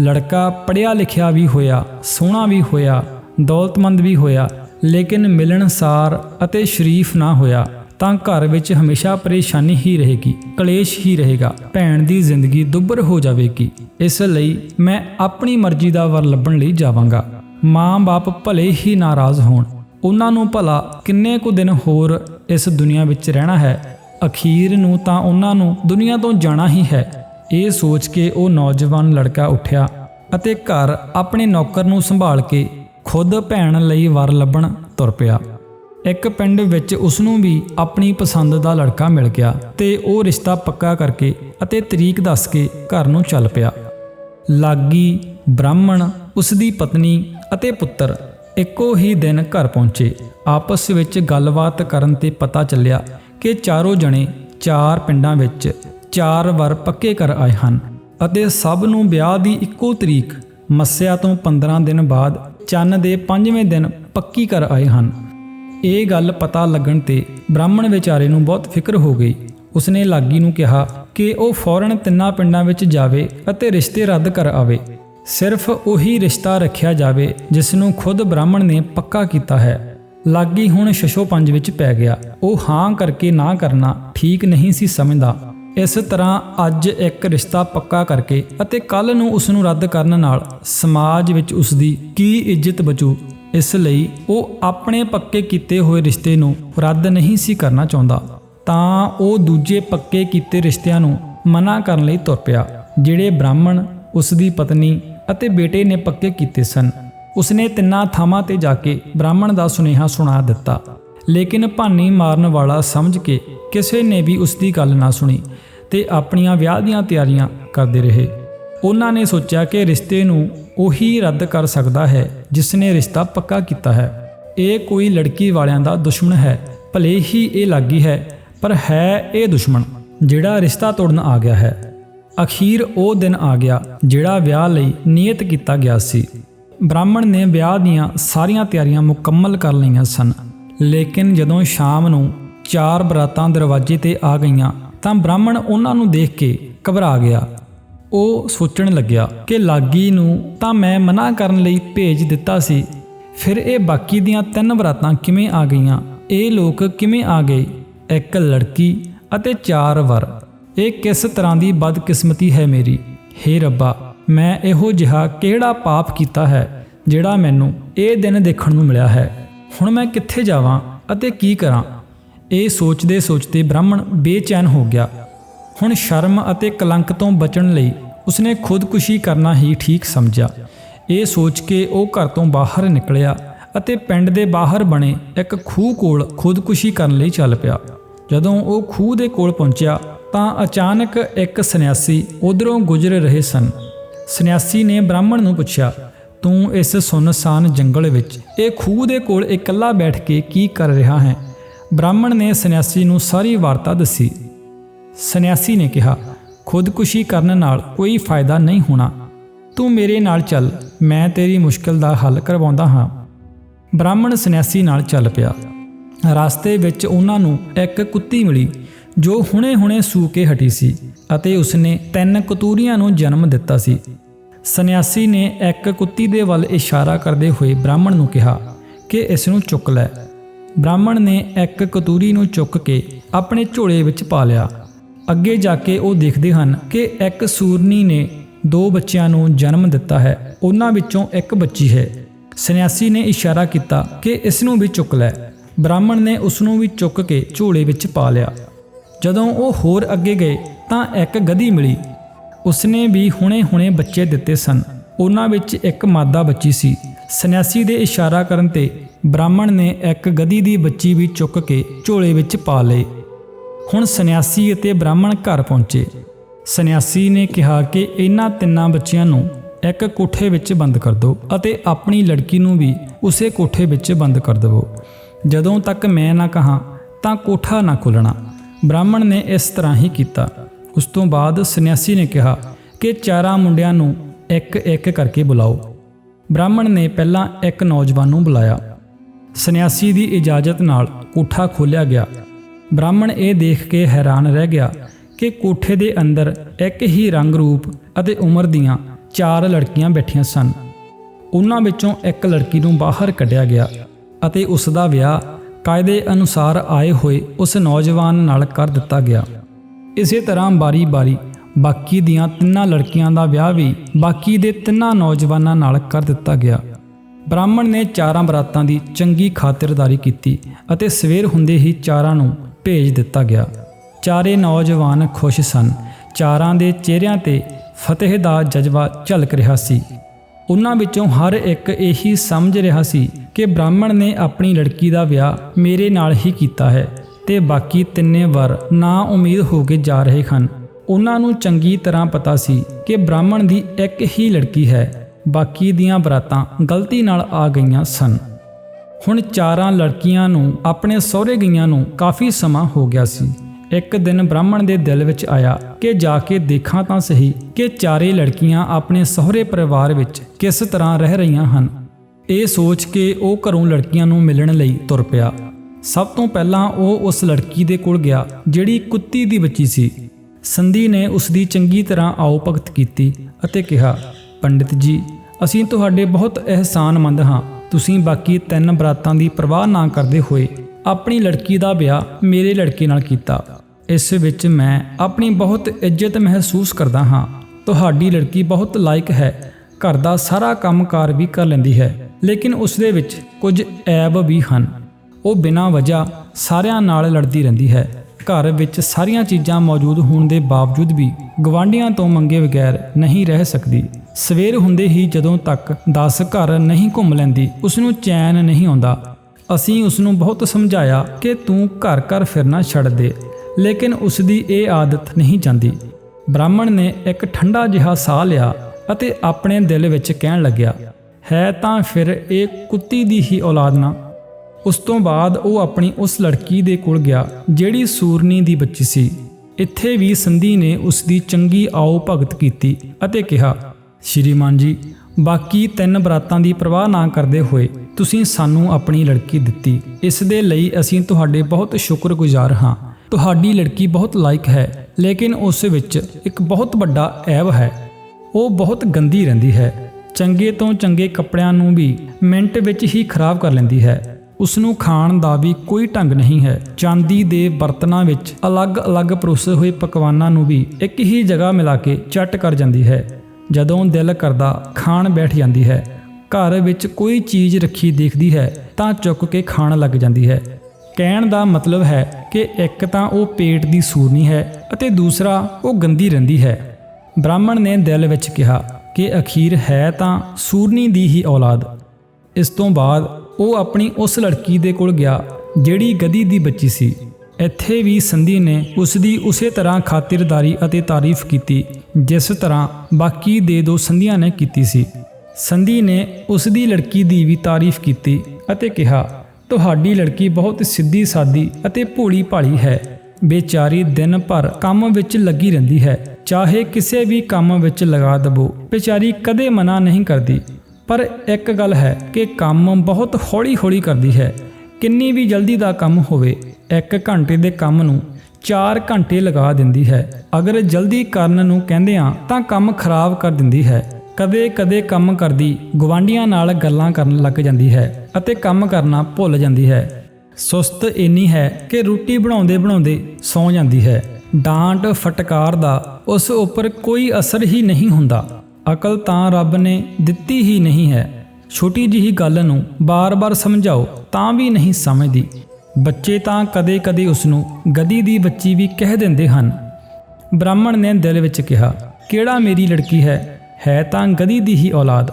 ਲੜਕਾ ਪੜ੍ਹਿਆ ਲਿਖਿਆ ਵੀ ਹੋਇਆ, ਸੋਹਣਾ ਵੀ ਹੋਇਆ, ਦੌਲਤਮੰਦ ਵੀ ਹੋਇਆ, ਲੇਕਿਨ ਮਿਲਣਸਾਰ ਅਤੇ ਸ਼ਰੀਫ ਨਾ ਹੋਇਆ ਤਾਂ ਘਰ ਵਿੱਚ ਹਮੇਸ਼ਾ ਪਰੇਸ਼ਾਨੀ ਹੀ ਰਹੇਗੀ, ਕਲੇਸ਼ ਹੀ ਰਹੇਗਾ, ਭੈਣ ਦੀ ਜ਼ਿੰਦਗੀ ਦੁੱਬਰ ਹੋ ਜਾਵੇਗੀ। ਇਸ ਲਈ ਮੈਂ ਆਪਣੀ ਮਰਜ਼ੀ ਦਾ ਵਰ ਲੱਭਣ ਲਈ ਜਾਵਾਂਗਾ। ਮਾਂ-ਬਾਪ ਭਲੇ ਹੀ ਨਾਰਾਜ਼ ਹੋਣ। ਉਹਨਾਂ ਨੂੰ ਭਲਾ ਕਿੰਨੇ ਕੁ ਦਿਨ ਹੋਰ ਇਸ ਦੁਨੀਆ ਵਿੱਚ ਰਹਿਣਾ ਹੈ? ਅਖੀਰ ਨੂੰ ਤਾਂ ਉਹਨਾਂ ਨੂੰ ਦੁਨੀਆ ਤੋਂ ਜਾਣਾ ਹੀ ਹੈ। ਇਹ ਸੋਚ ਕੇ ਉਹ ਨੌਜਵਾਨ ਲੜਕਾ ਉੱਠਿਆ ਅਤੇ ਘਰ ਆਪਣੇ ਨੌਕਰ ਨੂੰ ਸੰਭਾਲ ਕੇ ਖੁਦ ਭੈਣ ਲਈ ਵਰ ਲੱਭਣ ਤੁਰ ਪਿਆ। ਇੱਕ ਪਿੰਡ ਵਿੱਚ ਉਸ ਨੂੰ ਵੀ ਆਪਣੀ ਪਸੰਦ ਦਾ ਲੜਕਾ ਮਿਲ ਗਿਆ ਤੇ ਉਹ ਰਿਸ਼ਤਾ ਪੱਕਾ ਕਰਕੇ ਅਤੇ ਤਰੀਕ ਦੱਸ ਕੇ ਘਰ ਨੂੰ ਚੱਲ ਪਿਆ। ਲਾਗੀ ਬ੍ਰਾਹਮਣ ਉਸ ਦੀ ਪਤਨੀ ਅਤੇ ਪੁੱਤਰ ਇੱਕੋ ਹੀ ਦਿਨ ਘਰ ਪਹੁੰਚੇ। ਆਪਸ ਵਿੱਚ ਗੱਲਬਾਤ ਕਰਨ ਤੇ ਪਤਾ ਚੱਲਿਆ ਕਿ ਚਾਰੋਂ ਜਣੇ ਚਾਰ ਪਿੰਡਾਂ ਵਿੱਚ ਚਾਰ ਵਾਰ ਪੱਕੇ ਕਰ ਆਏ ਹਨ ਅਤੇ ਸਭ ਨੂੰ ਵਿਆਹ ਦੀ ਇੱਕੋ ਤਰੀਕ, ਮੱਸਿਆ ਤੋਂ 15 ਦਿਨ ਬਾਅਦ ਚੰਨ ਦੇ 5ਵੇਂ ਦਿਨ ਪੱਕੀ ਕਰ ਆਏ ਹਨ। ਇਹ ਗੱਲ ਪਤਾ ਲੱਗਣ ਤੇ ਬ੍ਰਾਹਮਣ ਵਿਚਾਰੇ ਨੂੰ ਬਹੁਤ ਫਿਕਰ ਹੋ ਗਈ। ਉਸਨੇ ਲਾਗੀ ਨੂੰ ਕਿਹਾ ਕਿ ਉਹ ਫੌਰਨ ਤਿੰਨਾਂ ਪਿੰਡਾਂ ਵਿੱਚ ਜਾਵੇ ਅਤੇ ਰਿਸ਼ਤੇ ਰੱਦ ਕਰ ਆਵੇ। ਸਿਰਫ ਉਹੀ ਰਿਸ਼ਤਾ ਰੱਖਿਆ ਜਾਵੇ ਜਿਸ ਨੂੰ ਖੁਦ ਬ੍ਰਾਹਮਣ ਨੇ ਪੱਕਾ ਕੀਤਾ ਹੈ। ਲਾਗੀ ਹੁਣ ਸ਼ਸ਼ੋ ਪੰਜ ਵਿੱਚ ਪੈ ਗਿਆ। ਉਹ ਹਾਂ ਕਰਕੇ ਨਾ ਕਰਨਾ ਠੀਕ ਨਹੀਂ ਸੀ ਸਮਝਦਾ। ਇਸ ਤਰ੍ਹਾਂ ਅੱਜ ਇੱਕ ਰਿਸ਼ਤਾ ਪੱਕਾ ਕਰਕੇ ਅਤੇ ਕੱਲ ਨੂੰ ਉਸ ਨੂੰ ਰੱਦ ਕਰਨ ਨਾਲ ਸਮਾਜ ਵਿੱਚ ਉਸ ਦੀ ਕੀ ਇੱਜ਼ਤ ਬਚੂ, ਇਸ ਲਈ ਉਹ ਆਪਣੇ ਪੱਕੇ ਕੀਤੇ ਹੋਏ ਰਿਸ਼ਤੇ ਨੂੰ ਰੱਦ ਨਹੀਂ ਸੀ ਕਰਨਾ ਚਾਹੁੰਦਾ। ਤਾਂ ਉਹ ਦੂਜੇ ਪੱਕੇ ਕੀਤੇ ਰਿਸ਼ਤਿਆਂ ਨੂੰ ਮਨਾ ਕਰਨ ਲਈ ਤੁਰ ਪਿਆ, ਜਿਹੜੇ ਬ੍ਰਾਹਮਣ ਉਸ ਦੀ ਪਤਨੀ ਅਤੇ ਬੇਟੇ ਨੇ ਪੱਕੇ ਕੀਤੇ ਸਨ। ਉਸਨੇ ਤਿੰਨਾਂ ਥਾਵਾਂ ਤੇ ਜਾ ਕੇ ਬ੍ਰਾਹਮਣ ਦਾ ਸੁਨੇਹਾ ਸੁਣਾ ਦਿੱਤਾ। ਲੇਕਿਨ ਭਾਨੀ ਮਾਰਨ ਵਾਲਾ ਸਮਝ ਕੇ ਕਿਸੇ ਨੇ ਵੀ ਉਸ ਦੀ ਗੱਲ ਨਾ ਸੁਣੀ ਤੇ ਆਪਣੀਆਂ ਵਿਆਹ ਦੀਆਂ ਤਿਆਰੀਆਂ ਕਰਦੇ ਰਹੇ। ਉਹਨਾਂ ਨੇ ਸੋਚਿਆ ਕਿ ਰਿਸ਼ਤੇ ਨੂੰ ਉਹੀ ਰੱਦ ਕਰ ਸਕਦਾ ਹੈ ਜਿਸ ਨੇ ਰਿਸ਼ਤਾ ਪੱਕਾ ਕੀਤਾ ਹੈ। ਇਹ ਕੋਈ ਲੜਕੀ ਵਾਲਿਆਂ ਦਾ ਦੁਸ਼ਮਣ ਹੈ, ਭਲੇ ਹੀ ਇਹ ਲਾਗੀ ਹੈ, ਪਰ ਹੈ ਇਹ ਦੁਸ਼ਮਣ, ਜਿਹੜਾ ਰਿਸ਼ਤਾ ਤੋੜਨ ਆ ਗਿਆ ਹੈ। ਅਖੀਰ ਉਹ ਦਿਨ ਆ ਗਿਆ ਜਿਹੜਾ ਵਿਆਹ ਲਈ ਨਿਯਤ ਕੀਤਾ ਗਿਆ ਸੀ। ਬ੍ਰਾਹਮਣ ਨੇ ਵਿਆਹ ਦੀਆਂ ਸਾਰੀਆਂ ਤਿਆਰੀਆਂ ਮੁਕੰਮਲ ਕਰ ਲਈਆਂ ਸਨ। ਲੇਕਿਨ ਜਦੋਂ ਸ਼ਾਮ ਨੂੰ ਚਾਰ ਬਰਾਤਾਂ ਦਰਵਾਜ਼ੇ ਤੇ ਆ ਗਈਆਂ, ਤਾਂ ਬ੍ਰਾਹਮਣ ਉਹਨਾਂ ਨੂੰ ਦੇਖ ਕੇ ਘਬਰਾ ਗਿਆ। ਉਹ ਸੋਚਣ ਲੱਗਿਆ ਕਿ ਲਾਗੀ ਨੂੰ ਤਾਂ ਮੈਂ ਮਨਾ ਕਰਨ ਲਈ ਭੇਜ ਦਿੱਤਾ ਸੀ। ਫਿਰ ਇਹ ਬਾਕੀ ਦੀਆਂ ਤਿੰਨ ਬਰਾਤਾਂ ਕਿਵੇਂ ਆ ਗਈਆਂ? ਇਹ ਲੋਕ ਕਿਵੇਂ ਆ ਗਏ? ਇੱਕ ਲੜਕੀ ਅਤੇ ਚਾਰ ਵਰ। ਇਹ ਕਿਸ ਤਰ੍ਹਾਂ ਦੀ ਬਦਕਿਸਮਤੀ ਹੈ ਮੇਰੀ? ਹੇ ਰੱਬਾ, ਮੈਂ ਇਹੋ ਜਿਹਾ ਕਿਹੜਾ ਪਾਪ ਕੀਤਾ ਹੈ ਜਿਹੜਾ ਮੈਨੂੰ ਇਹ ਦਿਨ ਦੇਖਣ ਨੂੰ ਮਿਲਿਆ ਹੈ? ਹੁਣ ਮੈਂ ਕਿੱਥੇ ਜਾਵਾਂ ਅਤੇ ਕੀ ਕਰਾਂ? ਇਹ ਸੋਚਦੇ ਸੋਚਦੇ ਬ੍ਰਾਹਮਣ ਬੇਚੈਨ ਹੋ ਗਿਆ। ਹੁਣ ਸ਼ਰਮ ਅਤੇ ਕਲੰਕ ਤੋਂ ਬਚਣ ਲਈ ਉਸਨੇ ਖੁਦਕੁਸ਼ੀ ਕਰਨਾ ਹੀ ਠੀਕ ਸਮਝਿਆ। ਇਹ ਸੋਚ ਕੇ ਉਹ ਘਰ ਤੋਂ ਬਾਹਰ ਨਿਕਲਿਆ ਅਤੇ ਪਿੰਡ ਦੇ ਬਾਹਰ ਬਣੇ ਇੱਕ ਖੂਹ ਕੋਲ ਖੁਦਕੁਸ਼ੀ ਕਰਨ ਲਈ ਚੱਲ ਪਿਆ। ਜਦੋਂ ਉਹ ਖੂਹ ਦੇ ਕੋਲ ਪਹੁੰਚਿਆ ਤਾਂ ਅਚਾਨਕ ਇੱਕ ਸੰਨਿਆਸੀ ਉਧਰੋਂ ਗੁਜ਼ਰ ਰਹੇ ਸਨ। ਸੰਨਿਆਸੀ ਨੇ ਬ੍ਰਾਹਮਣ ਨੂੰ ਪੁੱਛਿਆ, ਤੂੰ ਇਸ ਸੁੰਨਸਾਨ ਜੰਗਲ ਵਿੱਚ ਇਹ ਖੂਹ ਦੇ ਕੋਲ ਇਕੱਲਾ ਬੈਠ ਕੇ ਕੀ ਕਰ ਰਿਹਾ ਹੈ? ਬ੍ਰਾਹਮਣ ਨੇ ਸੰਨਿਆਸੀ ਨੂੰ ਸਾਰੀ ਵਾਰਤਾ ਦੱਸੀ। ਸੰਨਿਆਸੀ ਨੇ ਕਿਹਾ, ਖੁਦਕੁਸ਼ੀ ਕਰਨ ਨਾਲ ਕੋਈ ਫਾਇਦਾ ਨਹੀਂ ਹੋਣਾ। ਤੂੰ ਮੇਰੇ ਨਾਲ ਚੱਲ, ਮੈਂ ਤੇਰੀ ਮੁਸ਼ਕਲ ਦਾ ਹੱਲ ਕਰਵਾਉਂਦਾ ਹਾਂ। ਬ੍ਰਾਹਮਣ ਸੰਨਿਆਸੀ ਨਾਲ ਚੱਲ ਪਿਆ। ਰਸਤੇ ਵਿੱਚ ਉਹਨਾਂ ਨੂੰ ਇੱਕ ਕੁੱਤੀ ਮਿਲੀ। ਜੋ ਹੁਣੇ-ਹੁਣੇ ਸੂ ਕੇ ਹਟੀ ਸੀ ਅਤੇ ਉਸਨੇ ਤਿੰਨ ਕਤੂਰੀਆਂ ਨੂੰ ਜਨਮ ਦਿੱਤਾ ਸੀ। ਸੰਨਿਆਸੀ ਨੇ ਇੱਕ ਕੁੱਤੀ ਦੇ ਵੱਲ ਇਸ਼ਾਰਾ ਕਰਦੇ ਹੋਏ ਬ੍ਰਾਹਮਣ ਨੂੰ ਕਿਹਾ ਕਿ ਇਸ ਨੂੰ ਚੁੱਕ ਲੈ। ਬ੍ਰਾਹਮਣ ਨੇ ਇੱਕ ਕਤੂਰੀ ਨੂੰ ਚੁੱਕ ਕੇ ਆਪਣੇ ਝੋਲੇ ਵਿੱਚ ਪਾ ਲਿਆ। ਅੱਗੇ ਜਾ ਕੇ ਉਹ ਦੇਖਦੇ ਹਨ ਕਿ ਇੱਕ ਸੂਰਨੀ ਨੇ ਦੋ ਬੱਚਿਆਂ ਨੂੰ ਜਨਮ ਦਿੱਤਾ ਹੈ। ਉਹਨਾਂ ਵਿੱਚੋਂ ਇੱਕ ਬੱਚੀ ਹੈ। ਸੰਨਿਆਸੀ ਨੇ ਇਸ਼ਾਰਾ ਕੀਤਾ ਕਿ ਇਸ ਨੂੰ ਵੀ ਚੁੱਕ ਲੈ। ਬ੍ਰਾਹਮਣ ਨੇ ਉਸ ਨੂੰ ਵੀ ਚੁੱਕ ਕੇ ਝੋਲੇ ਵਿੱਚ ਪਾ ਲਿਆ। ਜਦੋਂ ਉਹ ਹੋਰ ਅੱਗੇ ਗਏ ਤਾਂ ਇੱਕ ਗਧੀ ਮਿਲੀ। ਉਸਨੇ ਵੀ ਹੁਣੇ-ਹੁਣੇ ਬੱਚੇ ਦਿੱਤੇ ਸਨ। ਉਹਨਾਂ ਵਿੱਚ ਇੱਕ ਮਾਦਾ ਬੱਚੀ ਸੀ। ਸੰਨਿਆਸੀ ਦੇ ਇਸ਼ਾਰਾ ਕਰਨ ਤੇ ਬ੍ਰਾਹਮਣ ਨੇ ਇੱਕ ਗਧੀ ਦੀ ਬੱਚੀ ਵੀ ਚੁੱਕ ਕੇ ਝੋਲੇ ਵਿੱਚ ਪਾ ਲਈ ਹੁਣ ਸੰਨਿਆਸੀ ਅਤੇ ਬ੍ਰਾਹਮਣ ਘਰ ਪਹੁੰਚੇ। ਸੰਨਿਆਸੀ ਨੇ ਕਿਹਾ ਕਿ ਇਹਨਾਂ ਤਿੰਨਾਂ ਬੱਚਿਆਂ ਨੂੰ ਇੱਕ ਕੋਠੇ ਵਿੱਚ ਬੰਦ ਕਰ ਦਿਓ ਅਤੇ ਆਪਣੀ ਲੜਕੀ ਨੂੰ ਵੀ ਉਸੇ ਕੋਠੇ ਵਿੱਚ ਬੰਦ ਕਰ ਦਿਵੋ। ਜਦੋਂ ਤੱਕ ਮੈਂ ਨਾ ਕਹਾ ਤਾਂ ਕੋਠਾ ਨਾ ਖੁੱਲਣਾ ਬ੍ਰਾਹਮਣ ਨੇ ਇਸ ਤਰ੍ਹਾਂ ਹੀ ਕੀਤਾ। ਉਸ ਤੋਂ ਬਾਅਦ ਸੰਨਿਆਸੀ ਨੇ ਕਿਹਾ ਕਿ ਚਾਰਾਂ ਮੁੰਡਿਆਂ ਨੂੰ ਇੱਕ ਇੱਕ ਕਰਕੇ ਬੁਲਾਓ। ਬ੍ਰਾਹਮਣ ਨੇ ਪਹਿਲਾਂ ਇੱਕ ਨੌਜਵਾਨ ਨੂੰ ਬੁਲਾਇਆ। ਸੰਨਿਆਸੀ ਦੀ ਇਜਾਜ਼ਤ ਨਾਲ ਕੋਠਾ ਖੋਲ੍ਹਿਆ ਗਿਆ। ਬ੍ਰਾਹਮਣ ਇਹ ਦੇਖ ਕੇ ਹੈਰਾਨ ਰਹਿ ਗਿਆ ਕਿ ਕੋਠੇ ਦੇ ਅੰਦਰ ਇੱਕ ਹੀ ਰੰਗ ਰੂਪ ਅਤੇ ਉਮਰ ਦੀਆਂ ਚਾਰ ਲੜਕੀਆਂ ਬੈਠੀਆਂ ਸਨ। ਉਹਨਾਂ ਵਿੱਚੋਂ ਇੱਕ ਲੜਕੀ ਨੂੰ ਬਾਹਰ ਕੱਢਿਆ ਗਿਆ ਅਤੇ ਉਸ ਦਾ ਵਿਆਹ ਕਾਇਦੇ ਅਨੁਸਾਰ ਆਏ ਹੋਏ ਉਸ ਨੌਜਵਾਨ ਨਾਲ ਕਰ ਦਿੱਤਾ ਗਿਆ। ਇਸੇ ਤਰ੍ਹਾਂ ਬਾਰੀ-ਬਾਰੀ ਬਾਕੀ ਦੀਆਂ ਤਿੰਨਾਂ ਲੜਕੀਆਂ ਦਾ ਵਿਆਹ ਵੀ ਬਾਕੀ ਦੇ ਤਿੰਨਾਂ ਨੌਜਵਾਨਾਂ ਨਾਲ ਕਰ ਦਿੱਤਾ ਗਿਆ। ਬ੍ਰਾਹਮਣ ਨੇ ਚਾਰਾਂ ਬਰਾਤਾਂ ਦੀ ਚੰਗੀ ਖਾਤਰਦਾਰੀ ਕੀਤੀ ਅਤੇ ਸਵੇਰ ਹੁੰਦੇ ਹੀ ਚਾਰਾਂ ਨੂੰ ਭੇਜ ਦਿੱਤਾ ਗਿਆ। ਚਾਰੇ ਨੌਜਵਾਨ ਖੁਸ਼ ਸਨ। ਚਾਰਾਂ ਦੇ ਚਿਹਰਿਆਂ ਤੇ ਫਤਿਹ ਦਾ ਜਜ਼ਬਾ ਝਲਕ ਰਿਹਾ ਸੀ। ਉਹਨਾਂ ਵਿੱਚੋਂ ਹਰ ਇੱਕ ਇਹੀ ਸਮਝ ਰਿਹਾ ਸੀ ਕਿ ਬ੍ਰਾਹਮਣ ਨੇ ਆਪਣੀ ਲੜਕੀ ਦਾ ਵਿਆਹ ਮੇਰੇ ਨਾਲ ਹੀ ਕੀਤਾ ਹੈ ਤੇ ਬਾਕੀ ਤਿੰਨੇ ਵਰ ਨਾ ਉਮੀਦ ਹੋ ਕੇ ਜਾ ਰਹੇ ਹਨ। ਉਹਨਾਂ ਨੂੰ ਚੰਗੀ ਤਰ੍ਹਾਂ ਪਤਾ ਸੀ ਕਿ ਬ੍ਰਾਹਮਣ ਦੀ ਇੱਕ ਹੀ ਲੜਕੀ ਹੈ। ਬਾਕੀ ਦੀਆਂ ਬਰਾਤਾਂ ਗਲਤੀ ਨਾਲ ਆ ਗਈਆਂ ਸਨ। ਹੁਣ ਚਾਰਾਂ ਲੜਕੀਆਂ ਨੂੰ ਆਪਣੇ ਸਹੁਰੇ ਗਈਆਂ ਨੂੰ ਕਾਫੀ ਸਮਾਂ ਹੋ ਗਿਆ ਸੀ। ਇੱਕ ਦਿਨ ਬ੍ਰਾਹਮਣ ਦੇ ਦਿਲ ਵਿੱਚ ਆਇਆ ਕਿ ਜਾ ਕੇ ਦੇਖਾਂ ਤਾਂ ਸਹੀ ਕਿ ਚਾਰੇ ਲੜਕੀਆਂ ਆਪਣੇ ਸਹੁਰੇ ਪਰਿਵਾਰ ਵਿੱਚ ਕਿਸ ਤਰ੍ਹਾਂ ਰਹਿ ਰਹੀਆਂ ਹਨ। ਇਹ ਸੋਚ ਕੇ ਉਹ ਘਰੋਂ ਲੜਕੀਆਂ ਨੂੰ ਮਿਲਣ ਲਈ ਤੁਰ ਪਿਆ। ਸਭ ਤੋਂ ਪਹਿਲਾਂ ਉਹ ਉਸ ਲੜਕੀ ਦੇ ਕੋਲ ਗਿਆ ਜਿਹੜੀ ਕੁੱਤੀ ਦੀ ਬੱਚੀ ਸੀ। ਸੰਧੀ ਨੇ ਉਸ ਦੀ ਚੰਗੀ ਤਰ੍ਹਾਂ ਆਓ ਭਗਤ ਕੀਤੀ ਅਤੇ ਕਿਹਾ, ਪੰਡਿਤ ਜੀ, ਅਸੀਂ ਤੁਹਾਡੇ ਬਹੁਤ ਅਹਿਸਾਨਮੰਦ ਹਾਂ। ਤੁਸੀਂ ਬਾਕੀ ਤਿੰਨ ਬਰਾਤਾਂ ਦੀ ਪਰਵਾਹ ਨਾ ਕਰਦੇ ਹੋਏ ਆਪਣੀ ਲੜਕੀ ਦਾ ਵਿਆਹ ਮੇਰੇ ਲੜਕੇ ਨਾਲ ਕੀਤਾ। ਇਸ ਵਿੱਚ ਮੈਂ ਆਪਣੀ ਬਹੁਤ ਇੱਜ਼ਤ ਮਹਿਸੂਸ ਕਰਦਾ ਹਾਂ। ਤੁਹਾਡੀ ਲੜਕੀ ਬਹੁਤ ਲਾਇਕ ਹੈ। ਘਰ ਦਾ ਸਾਰਾ ਕੰਮਕਾਰ ਵੀ ਕਰ ਲੈਂਦੀ ਹੈ। ਲੇਕਿਨ ਉਸ ਦੇ ਵਿੱਚ ਕੁਝ ਐਬ ਵੀ ਹਨ। ਉਹ ਬਿਨਾਂ ਵਜ੍ਹਾ ਸਾਰਿਆਂ ਨਾਲ ਲੜਦੀ ਰਹਿੰਦੀ ਹੈ। ਘਰ ਵਿੱਚ ਸਾਰੀਆਂ ਚੀਜ਼ਾਂ ਮੌਜੂਦ ਹੋਣ ਦੇ ਬਾਵਜੂਦ ਵੀ ਗਵਾਂਢੀਆਂ ਤੋਂ ਮੰਗੇ ਬਗੈਰ ਨਹੀਂ ਰਹਿ ਸਕਦੀ। ਸਵੇਰ ਹੁੰਦੇ ਹੀ ਜਦੋਂ ਤੱਕ 10 ਘਰ ਨਹੀਂ ਘੁੰਮ ਲੈਂਦੀ ਉਸ ਨੂੰ ਚੈਨ ਨਹੀਂ ਆਉਂਦਾ। ਅਸੀਂ ਉਸ ਨੂੰ ਬਹੁਤ ਸਮਝਾਇਆ ਕਿ ਤੂੰ ਘਰ ਘਰ ਫਿਰਨਾ ਛੱਡ ਦੇ, ਲੇਕਿਨ ਉਸ ਦੀ ਇਹ ਆਦਤ ਨਹੀਂ ਜਾਂਦੀ। ਬ੍ਰਾਹਮਣ ਨੇ ਇੱਕ ਠੰਡਾ ਜਿਹਾ ਸਾਹ ਲਿਆ ਅਤੇ ਆਪਣੇ ਦਿਲ ਵਿੱਚ ਕਹਿਣ ਲੱਗਿਆ, ਹੈ ਤਾਂ ਫਿਰ ਇਹ ਕੁੱਤੀ ਦੀ ਹੀ ਔਲਾਦ ਨਾ। ਉਸ ਤੋਂ ਬਾਅਦ ਉਹ ਆਪਣੀ ਉਸ ਲੜਕੀ ਦੇ ਕੋਲ ਗਿਆ, ਜਿਹੜੀ ਸੂਰਨੀ ਦੀ ਬੱਚੀ ਸੀ। ਇੱਥੇ ਵੀ ਸੰਧੀ ਨੇ ਉਸ ਦੀ ਚੰਗੀ ਆਓ ਭਗਤ ਕੀਤੀ ਅਤੇ ਕਿਹਾ, ਸ਼੍ਰੀਮਾਨ ਜੀ, ਬਾਕੀ ਤਿੰਨ ਬਰਾਤਾਂ ਦੀ ਪਰਵਾਹ ਨਾ ਕਰਦੇ ਹੋਏ ਤੁਸੀਂ ਸਾਨੂੰ ਆਪਣੀ ਲੜਕੀ ਦਿੱਤੀ। ਇਸ ਦੇ ਲਈ ਅਸੀਂ ਤੁਹਾਡੇ ਬਹੁਤ ਸ਼ੁਕਰਗੁਜ਼ਾਰ ਹਾਂ। ਤੁਹਾਡੀ ਲੜਕੀ ਬਹੁਤ ਲਾਇਕ ਹੈ, ਲੇਕਿਨ ਉਸ ਵਿੱਚ ਇੱਕ ਬਹੁਤ ਵੱਡਾ ਐਬ ਹੈ। ਉਹ ਬਹੁਤ ਗੰਦੀ ਰਹਿੰਦੀ ਹੈ। ਚੰਗੇ ਤੋਂ ਚੰਗੇ ਕੱਪੜਿਆਂ ਨੂੰ ਵੀ ਮਿੰਟ ਵਿੱਚ ਹੀ ਖਰਾਬ ਕਰ ਲੈਂਦੀ ਹੈ। ਉਸ ਨੂੰ ਖਾਣ ਦਾ ਵੀ ਕੋਈ ਢੰਗ ਨਹੀਂ ਹੈ। ਚਾਂਦੀ ਦੇ ਬਰਤਨਾਂ ਵਿੱਚ ਅਲੱਗ-ਅਲੱਗ ਪਰੋਸੇ ਹੋਏ ਪਕਵਾਨਾਂ ਨੂੰ ਵੀ ਇੱਕ ਹੀ ਜਗ੍ਹਾ ਮਿਲਾ ਕੇ ਚੱਟ ਕਰ ਜਾਂਦੀ ਹੈ। ਜਦੋਂ ਦਿਲ ਕਰਦਾ ਖਾਣ ਬੈਠ ਜਾਂਦੀ ਹੈ। ਘਰ ਵਿੱਚ ਕੋਈ ਚੀਜ਼ ਰੱਖੀ ਦੇਖਦੀ ਹੈ ਤਾਂ ਚੁੱਕ ਕੇ ਖਾਣ ਲੱਗ ਜਾਂਦੀ ਹੈ। ਕਹਿਣ ਦਾ ਮਤਲਬ ਹੈ ਕਿ ਇੱਕ ਤਾਂ ਉਹ ਪੇਟ ਦੀ ਸੂਰਨੀ ਹੈ ਅਤੇ ਦੂਸਰਾ ਉਹ ਗੰਦੀ ਰਹਿੰਦੀ ਹੈ। ਬ੍ਰਾਹਮਣ ਨੇ ਦਿਲ ਵਿੱਚ ਕਿਹਾ ਕਿ ਅਖੀਰ ਹੈ ਤਾਂ ਸੂਰਨੀ ਦੀ ਹੀ ਔਲਾਦ। ਇਸ ਤੋਂ ਬਾਅਦ ਉਹ ਆਪਣੀ ਉਸ ਲੜਕੀ ਦੇ ਕੋਲ ਗਿਆ ਜਿਹੜੀ ਗਦੀ ਦੀ ਬੱਚੀ ਸੀ। ਇੱਥੇ ਵੀ ਸੰਧੀ ਨੇ ਉਸ ਦੀ ਉਸੇ ਤਰ੍ਹਾਂ ਖਾਤਰਦਾਰੀ ਅਤੇ ਤਾਰੀਫ ਕੀਤੀ ਜਿਸ ਤਰ੍ਹਾਂ ਬਾਕੀ ਦੇ ਦੋ ਸੰਧੀਆਂ ਨੇ ਕੀਤੀ ਸੀ। ਸੰਧੀ ਨੇ ਉਸ ਦੀ ਲੜਕੀ ਦੀ ਵੀ ਤਾਰੀਫ ਕੀਤੀ ਅਤੇ ਕਿਹਾ, ਤੁਹਾਡੀ ਲੜਕੀ ਬਹੁਤ ਸਿੱਧੀ ਸਾਦੀ ਅਤੇ ਭੋਲੀ ਭਾਲੀ ਹੈ। ਬੇਚਾਰੀ ਦਿਨ ਭਰ ਕੰਮ ਵਿੱਚ ਲੱਗੀ ਰਹਿੰਦੀ ਹੈ। ਚਾਹੇ ਕਿਸੇ ਵੀ ਕੰਮ ਵਿੱਚ ਲਗਾ ਦਬੋ ਬੇਚਾਰੀ ਕਦੇ ਮਨਾ ਨਹੀਂ ਕਰਦੀ। ਪਰ ਇੱਕ ਗੱਲ ਹੈ ਕਿ ਕੰਮ ਬਹੁਤ ਹੌਲੀ-ਹੌਲੀ ਕਰਦੀ ਹੈ। ਕਿੰਨੀ ਵੀ ਜਲਦੀ ਦਾ ਕੰਮ ਹੋਵੇ, ਇੱਕ ਘੰਟੇ ਦੇ ਕੰਮ ਨੂੰ 4 ਘੰਟੇ ਲਗਾ ਦਿੰਦੀ ਹੈ। ਅਗਰ ਜਲਦੀ ਕਰਨ ਨੂੰ ਕਹਿੰਦੇ ਆ ਤਾਂ ਕੰਮ ਖਰਾਬ ਕਰ ਦਿੰਦੀ ਹੈ। ਕਦੇ-ਕਦੇ ਕੰਮ ਕਰਦੀ ਗਵਾਂਡੀਆਂ ਨਾਲ ਗੱਲਾਂ ਕਰਨ ਲੱਗ ਜਾਂਦੀ ਹੈ ਅਤੇ ਕੰਮ ਕਰਨਾ ਭੁੱਲ ਜਾਂਦੀ ਹੈ। ਸੁਸਤ ਇੰਨੀ ਹੈ ਕਿ ਰੋਟੀ ਬਣਾਉਂਦੇ ਬਣਾਉਂਦੇ ਸੌਂ ਜਾਂਦੀ ਹੈ। ਡਾਂਟ ਫਟਕਾਰ ਦਾ ਉਸ ਉੱਪਰ ਕੋਈ ਅਸਰ ਹੀ ਨਹੀਂ ਹੁੰਦਾ। ਅਕਲ ਤਾਂ ਰੱਬ ਨੇ ਦਿੱਤੀ ਹੀ ਨਹੀਂ ਹੈ। ਛੋਟੀ ਜਿਹੀ ਗੱਲ ਨੂੰ ਬਾਰ-ਬਾਰ ਸਮਝਾਓ ਤਾਂ ਵੀ ਨਹੀਂ ਸਮਝਦੀ। ਬੱਚੇ ਤਾਂ ਕਦੇ-ਕਦੇ ਉਸ ਨੂੰ ਗਦੀ ਦੀ ਬੱਚੀ ਵੀ ਕਹਿ ਦਿੰਦੇ ਹਨ। ਬ੍ਰਾਹਮਣ ਨੇ ਦਿਲ ਵਿੱਚ ਕਿਹਾ, ਕਿਹੜਾ ਮੇਰੀ ਲੜਕੀ ਹੈ? ਹੈ ਤਾਂ ਗਦੀ ਦੀ ਹੀ ਔਲਾਦ।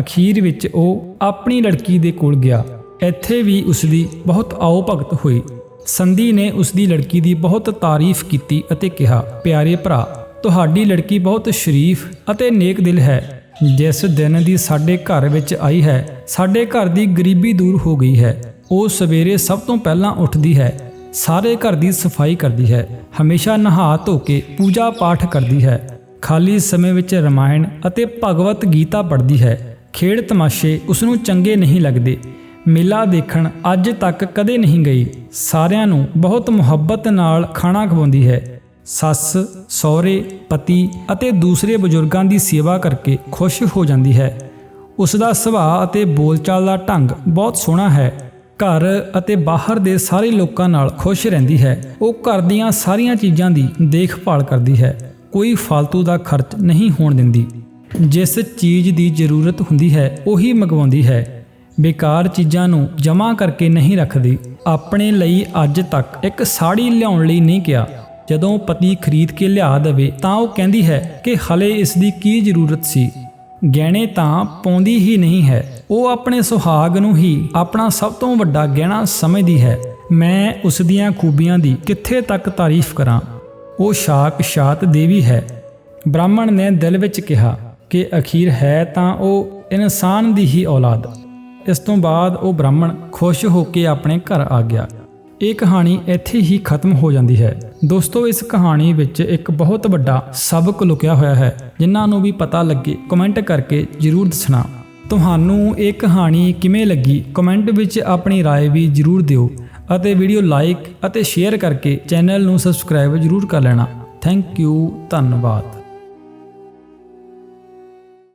ਅਖੀਰ ਵਿੱਚ ਉਹ ਆਪਣੀ ਲੜਕੀ ਦੇ ਕੋਲ ਗਿਆ। ਇੱਥੇ ਵੀ ਉਸ ਦੀ ਬਹੁਤ ਆਓ ਭਗਤ ਹੋਈ। ਸੰਧੀ ਨੇ ਉਸ ਦੀ ਲੜਕੀ ਦੀ ਬਹੁਤ ਤਾਰੀਫ ਕੀਤੀ ਅਤੇ ਕਿਹਾ, ਪਿਆਰੇ ਭਰਾ, ਤੁਹਾਡੀ ਲੜਕੀ ਬਹੁਤ ਸ਼ਰੀਫ ਅਤੇ ਨੇਕ ਦਿਲ ਹੈ। ਜਿਸ ਦਿਨ ਦੀ ਸਾਡੇ ਘਰ ਵਿੱਚ ਆਈ ਹੈ, ਸਾਡੇ ਘਰ ਦੀ ਗਰੀਬੀ ਦੂਰ ਹੋ ਗਈ ਹੈ। ਉਹ ਸਵੇਰੇ ਸਭ ਤੋਂ ਪਹਿਲਾਂ ਉੱਠਦੀ ਹੈ, ਸਾਰੇ ਘਰ ਦੀ ਸਫ਼ਾਈ ਕਰਦੀ ਹੈ, ਹਮੇਸ਼ਾ ਨਹਾ ਧੋ ਕੇ ਪੂਜਾ ਪਾਠ ਕਰਦੀ ਹੈ। ਖਾਲੀ ਸਮੇਂ ਵਿੱਚ ਰਮਾਇਣ ਅਤੇ ਭਗਵਤ ਗੀਤਾ ਪੜ੍ਹਦੀ ਹੈ। ਖੇਡ ਤਮਾਸ਼ੇ ਉਸ ਨੂੰ ਚੰਗੇ ਨਹੀਂ ਲੱਗਦੇ। ਮੇਲਾ ਦੇਖਣ ਅੱਜ ਤੱਕ ਕਦੇ ਨਹੀਂ ਗਈ। ਸਾਰਿਆਂ ਨੂੰ ਬਹੁਤ ਮੁਹੱਬਤ ਨਾਲ ਖਾਣਾ ਖਵਾਉਂਦੀ ਹੈ। ਸੱਸ, ਸਹੁਰੇ, ਪਤੀ ਅਤੇ ਦੂਸਰੇ ਬਜ਼ੁਰਗਾਂ ਦੀ ਸੇਵਾ ਕਰਕੇ ਖੁਸ਼ ਹੋ ਜਾਂਦੀ ਹੈ। ਉਸ ਦਾ ਸੁਭਾਅ ਅਤੇ ਬੋਲਚਾਲ ਦਾ ਢੰਗ ਬਹੁਤ ਸੋਹਣਾ ਹੈ। ਘਰ ਅਤੇ ਬਾਹਰ ਦੇ ਸਾਰੇ ਲੋਕਾਂ ਨਾਲ ਖੁਸ਼ ਰਹਿੰਦੀ ਹੈ। ਉਹ ਘਰ ਦੀਆਂ ਸਾਰੀਆਂ ਚੀਜ਼ਾਂ ਦੀ ਦੇਖਭਾਲ ਕਰਦੀ ਹੈ। ਕੋਈ ਫालतू ਦਾ ਖਰਚ ਨਹੀਂ ਹੋਣ ਦਿੰਦੀ। ਜਿਸ ਚੀਜ਼ ਦੀ ਜ਼ਰੂਰਤ ਹੁੰਦੀ ਹੈ, ਉਹੀ ਮੰਗਵਾਉਂਦੀ ਹੈ। ਬੇਕਾਰ ਚੀਜ਼ਾਂ ਨੂੰ ਜਮ੍ਹਾਂ ਕਰਕੇ ਨਹੀਂ ਰੱਖਦੀ। ਆਪਣੇ ਲਈ ਅੱਜ ਤੱਕ ਇੱਕ ਸਾੜੀ ਲਿਆਉਣ ਲਈ ਨਹੀਂ ਕਿਹਾ। ਜਦੋਂ ਪਤੀ ਖਰੀਦ ਕੇ ਲਿਆ ਦੇਵੇ, ਤਾਂ ਉਹ ਕਹਿੰਦੀ ਹੈ ਕਿ ਹਲੇ ਇਸ ਦੀ ਕੀ ਜ਼ਰੂਰਤ ਸੀ। ਗਹਿਣੇ ਤਾਂ ਪਾਉਂਦੀ ਹੀ ਨਹੀਂ ਹੈ। ਉਹ ਆਪਣੇ ਸੁਹਾਗ ਨੂੰ ਹੀ ਆਪਣਾ ਸਭ ਤੋਂ ਵੱਡਾ ਗਹਿਣਾ ਸਮਝਦੀ ਹੈ। ਮੈਂ ਉਸ ਦੀਆਂ ਖੂਬੀਆਂ ਦੀ ਕਿੱਥੇ ਤੱਕ ਤਾਰੀਫ ਕਰਾਂ? ਉਹ ਸ਼ਾਕ ਸ਼ਾਤ ਦੇਵੀ ਹੈ ਬ੍ਰਾਹਮਣ ਨੇ ਦਿਲ ਵਿੱਚ ਕਿਹਾ ਕਿ ਅਖੀਰ ਹੈ ਤਾਂ ਉਹ ਇਨਸਾਨ ਦੀ ਹੀ ਔਲਾਦ ਇਸ ਤੋਂ ਬਾਅਦ ਉਹ ਬ੍ਰਾਹਮਣ ਖੁਸ਼ ਹੋ ਕੇ ਆਪਣੇ ਘਰ ਆ ਗਿਆ ਇਹ ਕਹਾਣੀ ਇੱਥੇ ਹੀ ਖਤਮ ਹੋ ਜਾਂਦੀ ਹੈ ਦੋਸਤੋ ਇਸ ਕਹਾਣੀ ਵਿੱਚ ਇੱਕ ਬਹੁਤ ਵੱਡਾ ਸਬਕ ਲੁਕਿਆ ਹੋਇਆ ਹੈ ਜਿਨ੍ਹਾਂ ਨੂੰ ਵੀ ਪਤਾ ਲੱਗੇ ਕਮੈਂਟ ਕਰਕੇ ਜਰੂਰ ਦੱਸਣਾ ਤੁਹਾਨੂੰ ਇਹ ਕਹਾਣੀ ਕਿਵੇਂ ਲੱਗੀ ਕਮੈਂਟ ਵਿੱਚ ਆਪਣੀ رائے ਵੀ ਜਰੂਰ ਦਿਓ ਅਤੇ ਵੀਡੀਓ ਲਾਈਕ ਅਤੇ ਸ਼ੇਅਰ ਕਰਕੇ ਚੈਨਲ ਨੂੰ ਸਬਸਕ੍ਰਾਈਬ ਜਰੂਰ ਕਰ ਲੈਣਾ। ਥੈਂਕ ਯੂ, ਧੰਨਵਾਦ।